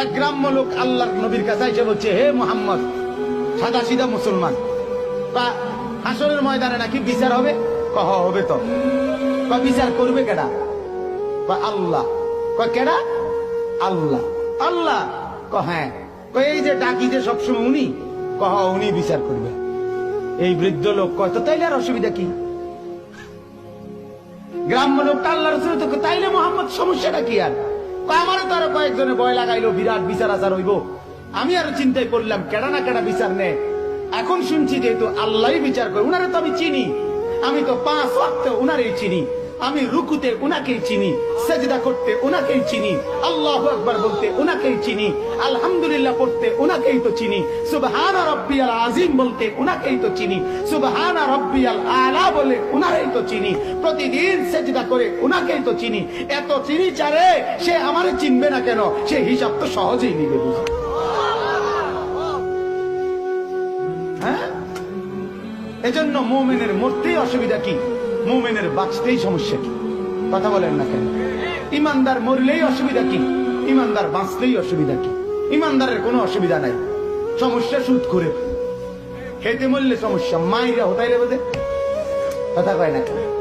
এক গ্রাম্য লোক আল্লাহর নবীর কাছে এসে বলছে, হে মোহাম্মদ সাদা সিধা মুসলমান বা হাসরের ময়দানে নাকি বিচার হবে? কহ, হবে তো। বা বিচার করবে কেডা? বা আল্লাহ। কেডা? আল্লাহ। আল্লাহ? ক হ্যাঁ। এই যে ডাকি যে সবসময় উনি? কহ, উনি বিচার করবে। এই বৃদ্ধ লোক কয়, তো তাইলে আর অসুবিধা কি? গ্রাম্য লোকটা আল্লাহ তাইলে মোহাম্মদ, সমস্যাটা কি আর? আমারও তো আরও কয়েকজনে ভয় লাগাইলো, বিরাট বিচার আচার হইব। আমি আরও চিন্তাই করলাম, কেডা না কেডা বিচার নে। এখন শুনছি যেহেতু আল্লাহ বিচার করে, উনারে তো আমি চিনি। আমি তো পাঁচ ওয়াক্ত উনারই চিনি। আমি রুকুতে উনাকেই চিনি, সেজদা করতে উনাকেই চিনি, আল্লাহ আকবার বলতে উনাকেই চিনি, আলহামদুলিল্লাহ পড়তে উনাকেই তো চিনি, সুবহানা রব্বিয়াল আজিম বলতে উনাকেই তো চিনি, সুবহানা রব্বিয়াল আলা বলে উনাকেই তো চিনি, প্রতিদিন সেজদা করে উনাকেই তো চিনি, এত চিনি চারে সে আমারে চিনবে না কেন, সে হিসাব তো সহজেই নিবে বুঝি। হ্যাঁ? এজন্য মোমেনের মরতেই অসুবিধা কি? মোমেনের বাঁচতেই সমস্যা কি? কথা বলেন না কেন? ইমানদার মরলেই অসুবিধা কি? ইমানদার বাঁচলেই অসুবিধা কি? ইমানদারের কোনো অসুবিধা নাই। সমস্যা সুদ করে। খেতে মরলে সমস্যা। মাইরা হতাই রে বোধে? কথা কয় না কেন?